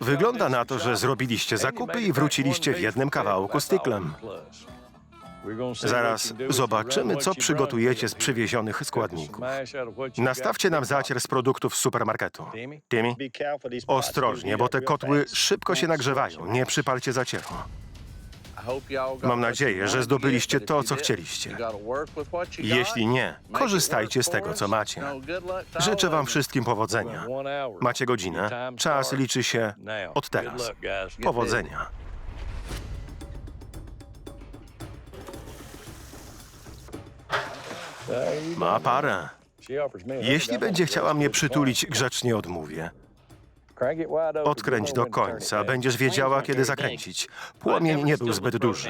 Wygląda na to, że zrobiliście zakupy i wróciliście w jednym kawałku z Ticklem. Zaraz zobaczymy, co przygotujecie z przywiezionych składników. Nastawcie nam zacier z produktów z supermarketu. Timmy, ostrożnie, bo te kotły szybko się nagrzewają. Nie przypalcie zacieru. Mam nadzieję, że zdobyliście to, co chcieliście. Jeśli nie, korzystajcie z tego, co macie. Życzę wam wszystkim powodzenia. Macie godzinę. Czas liczy się od teraz. Powodzenia. Ma parę. Jeśli będzie chciała mnie przytulić, grzecznie odmówię. Odkręć do końca, będziesz wiedziała, kiedy zakręcić. Płomień nie był zbyt duży.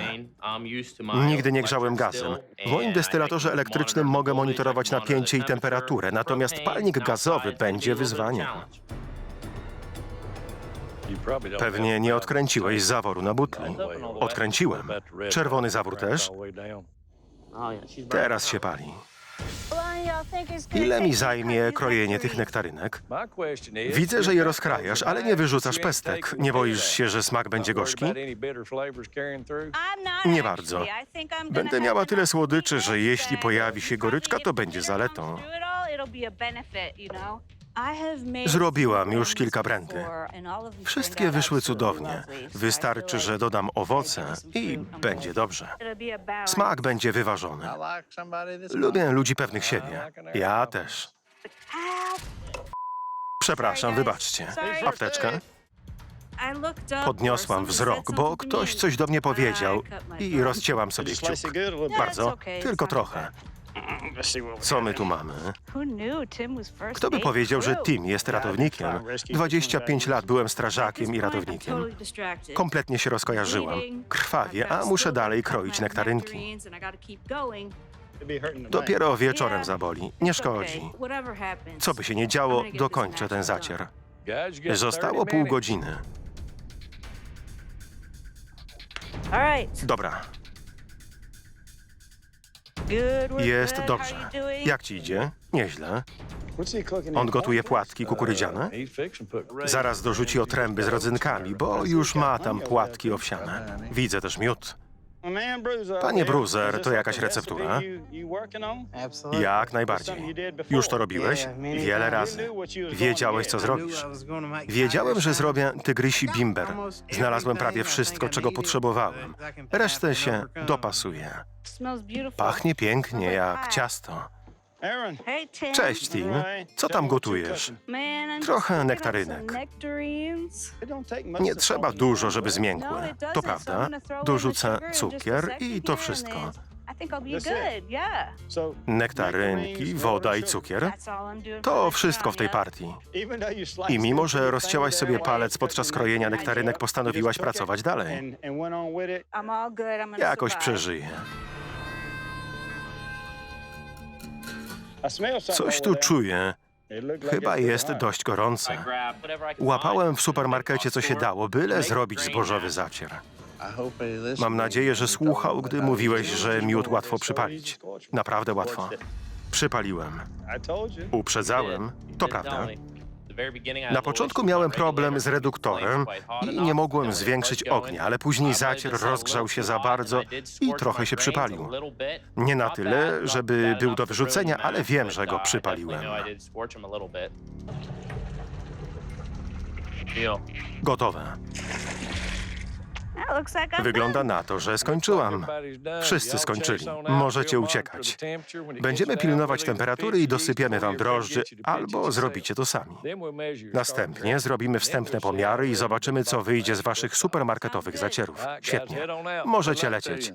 Nigdy nie grzałem gazem. W moim destylatorze elektrycznym mogę monitorować napięcie i temperaturę, natomiast palnik gazowy będzie wyzwaniem. Pewnie nie odkręciłeś zaworu na butli. Odkręciłem. Czerwony zawór też? Teraz się pali. Ile mi zajmie krojenie tych nektarynek? Widzę, że je rozkrajasz, ale nie wyrzucasz pestek. Nie boisz się, że smak będzie gorzki? Nie bardzo. Będę miała tyle słodyczy, że jeśli pojawi się goryczka, to będzie zaletą. Zrobiłam już kilka brandy. Wszystkie wyszły cudownie. Wystarczy, że dodam owoce i będzie dobrze. Smak będzie wyważony. Lubię ludzi pewnych siebie. Ja też. Przepraszam, wybaczcie. Apteczkę? Podniosłam wzrok, bo ktoś coś do mnie powiedział i rozcięłam sobie kciuk. Bardzo, tylko trochę. Co my tu mamy? Kto by powiedział, że Tim jest ratownikiem? 25 lat byłem strażakiem i ratownikiem. Kompletnie się rozkojarzyłam. Krwawie, a muszę dalej kroić nektarynki. Dopiero wieczorem zaboli. Nie szkodzi. Co by się nie działo, dokończę ten zacier. Zostało pół godziny. Dobra, jest dobrze. Jak ci idzie? Nieźle. On gotuje płatki kukurydziane? Zaraz dorzuci otręby z rodzynkami, bo już ma tam płatki owsiane. Widzę też miód. Panie Bruzer, to jakaś receptura? Jak najbardziej. Już to robiłeś? Wiele razy. Wiedziałeś, co zrobisz. Wiedziałem, że zrobię tygrysi bimber. Znalazłem prawie wszystko, czego potrzebowałem. Resztę się dopasuje. Pachnie pięknie, jak ciasto. Cześć, Tim. Co tam gotujesz? Trochę nektarynek. Nie trzeba dużo, żeby zmiękły. To prawda. Dorzucę cukier i to wszystko. Nektarynki, woda i cukier. To wszystko w tej partii. I mimo, że rozcięłaś sobie palec podczas krojenia nektarynek, postanowiłaś pracować dalej. Jakoś przeżyję. Coś tu czuję. Chyba jest dość gorące. Łapałem w supermarkecie, co się dało, byle zrobić zbożowy zacier. Mam nadzieję, że słuchał, gdy mówiłeś, że miód łatwo przypalić. Naprawdę łatwo. Przypaliłem. Uprzedzałem. To prawda. Na początku miałem problem z reduktorem i nie mogłem zwiększyć ognia, ale później zacier rozgrzał się za bardzo i trochę się przypalił. Nie na tyle, żeby był do wyrzucenia, ale wiem, że go przypaliłem. Gotowe. Wygląda na to, że skończyłam. Wszyscy skończyli. Możecie uciekać. Będziemy pilnować temperatury i dosypiemy wam drożdży, albo zrobicie to sami. Następnie zrobimy wstępne pomiary i zobaczymy, co wyjdzie z waszych supermarketowych zacierów. Świetnie. Możecie lecieć.